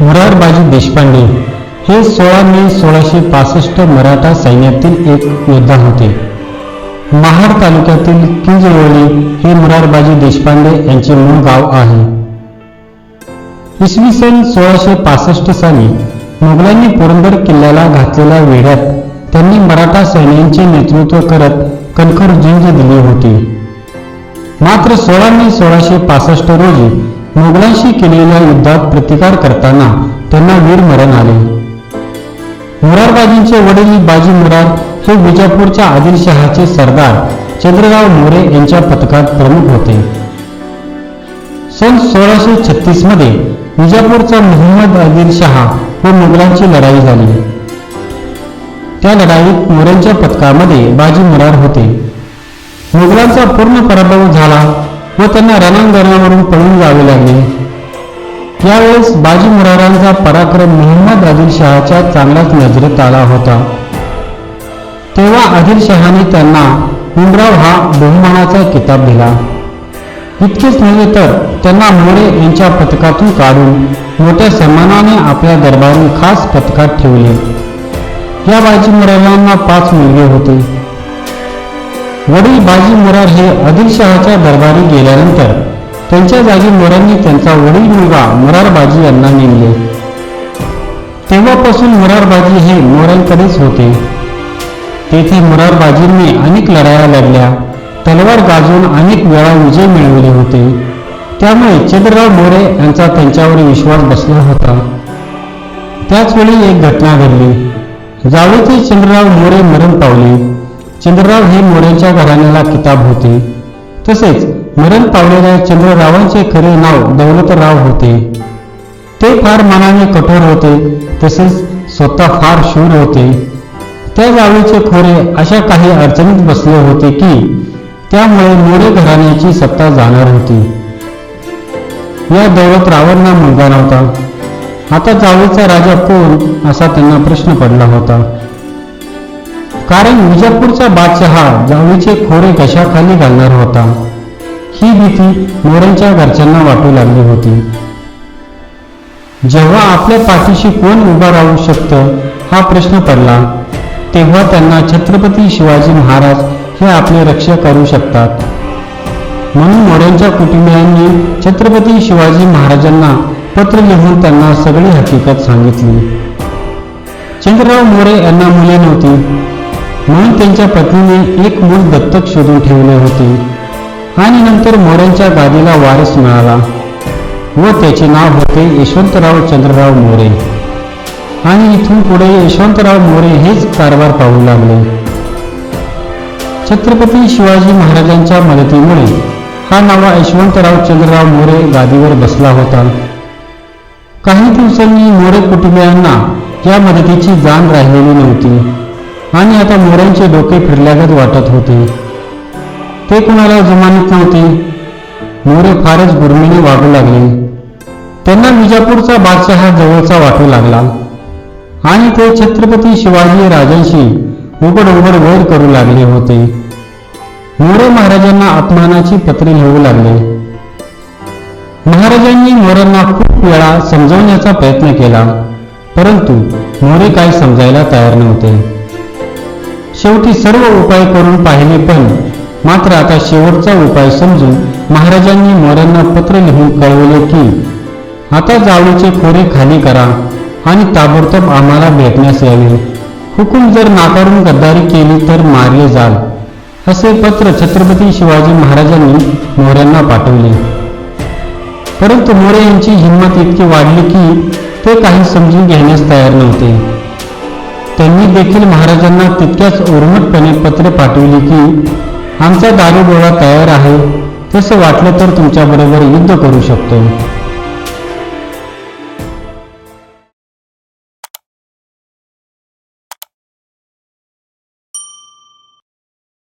मुरारबाजी देशपांडे. हे सोळा मे सोळाशे पासष्ट मराठा सैन्यातील एक योद्धा होते. महाड तालुक्यातील किंजवळी हे मुरारबाजी देशपांडे यांचे मूळ गाव आहे. इसवी सन सोळाशे पासष्ट साली मुघलांनी पुरंदर किल्ल्याला घातलेल्या वेढ्यात त्यांनी मराठा सैन्यांचे नेतृत्व करत कणखर झुंज दिली होती. मात्र सोळा मे सोळाशे पासष्ट रोजी मोगलांशी केलेल्या युद्धात प्रतिकार करताना त्यांना वीरमरण आले. मुरारबाजींचे वडील बाजी मुरार हे विजापूरच्या आदिलशहाचे सरदार चंद्रराव मोरे यांच्या पथकात प्रमुख होते. सन सोळाशे छत्तीसमध्ये विजापूरचा मोहम्मद आदिलशहा व मुघलांची लढाई झाली. त्या लढाईत मोऱ्यांच्या पथकामध्ये बाजी मुरार होते. मुघलांचा पूर्ण पराभव झाला व त्यांना रणांगणावरून पळून जावे लागले. यावेळेस बाजी मुरारांचा पराक्रम मोहम्मद आदिलशहाच्या चांगलाच नजरेत आला होता. तेव्हा आदिलशहाने त्यांना उमराव हा बहुमानाचा किताब दिला. इतकेच नव्हे तर त्यांना मोरे यांच्या पथकातून काढून मोठ्या सन्मानाने आपल्या दरबारी खास पथकात ठेवले. या बाजी मुरारांना पाच मुलगे होते. वडील बाजी मुरार हे आदिलशहाच्या दरबारी गेल्यानंतर त्यांच्या जागी मुरांनी त्यांचा वडील मुलगा मुरारबाजी यांना नेमले. तेव्हापासून मुरारबाजी हे मोरांकडेच होते. तेथे मुरारबाजींनी अनेक लढाया लढल्या. तलवार गाजून अनेक वेळा विजय मिळवले होते. त्यामुळे चंद्रराव मोरे यांचा त्यांच्यावर विश्वास बसला होता. त्याचवेळी एक घटना घडली. जावेचे चंद्रराव मोरे मरण पावले. चंद्रराव हे मोरेंच्या घराण्याला किताब होते. तसेच मरण पावलेल्या चंद्ररावांचे खरे नाव दौलतराव होते. ते फार मनाने कठोर होते तसेच स्वतः फार शूर होते. त्या जावेचे खोरे अशा काही अडचणीत बसले होते की त्यामुळे मोरे घराण्याची सत्ता जाणार होती. या दौलतरावांना मुलगा नव्हता. आता जावेचा राजा कोण असा त्यांना प्रश्न पडला होता. कारण विजापूरचा बादशहा जावळीचे खोरे कशाखाली घालणार होता? ही भीती मोरेंच्या घरच्यांना वाटू लागली होती. जेव्हा आपल्या पाठीशी कोण उभा राहू शकतं हा प्रश्न पडला. तेव्हा त्यांना छत्रपती शिवाजी महाराज हे आपले रक्षा करू शकतात. म्हणून मोऱ्यांच्या कुटुंबियांनी छत्रपती शिवाजी महाराजांना पत्र लिहून त्यांना सगळी हकीकत सांगितली. चंद्रराव मोरे यांना मुले नव्हती. म्हणून त्यांच्या पत्नीने एक मूल दत्तक शोधून ठेवले होते. आणि नंतर मोऱ्यांच्या गादीला वारस मिळाला व त्याचे नाव होते यशवंतराव चंद्रराव मोरे. आणि इथून पुढे यशवंतराव मोरे हेच कारभार पाहू लागले. छत्रपती शिवाजी महाराजांच्या मदतीमुळे हा नावा यशवंतराव चंद्रराव मोरे गादीवर बसला होता. काही दिवसांनी मोरे कुटुंबियांना या मदतीची जाण राहिलेली नव्हती. आणि आता मोऱ्यांचे डोके फिरल्यागत वाटत होते. ते कुणाला जुमानत नव्हते. मोरे फारच गुरमीने वागू लागले. त्यांना विजापूरचा बादशहा जवळचा वाटू लागला. आणि ते छत्रपती शिवाजी राजांशी उघड उघड वैर करू लागले होते. मोरे महाराजांना अपमानाची पत्रे लिहू लागले. महाराजांनी मोऱ्यांना खूप वेळा समजवण्याचा प्रयत्न केला परंतु मोरे काही समजायला तयार नव्हते. शेवटी सर्व उपाय करून पाहिले पण मात्र आता शेवटचा उपाय समजून महाराजांनी मोऱ्यांना पत्र लिहून कळवले की आता जावळीचे खोरे खाली करा आणि ताबडतोब आम्हाला भेटण्यास यावे. हुकूम जर नाकारून गद्दारी केली तर मारले जाल असे पत्र छत्रपती शिवाजी महाराजांनी मोऱ्यांना पाठवले. परंतु मोरे यांची हिंमत इतकी वाढली की ते काही समजून घेण्यास तयार नव्हते. त्यांनी देखील महाराजांना तितक्याच उर्मटपणे पत्र पाठवले की आमचा दारुगोळा तयार आहे. तसं वाटलं तर तुमच्याबरोबर युद्ध करू शकतो.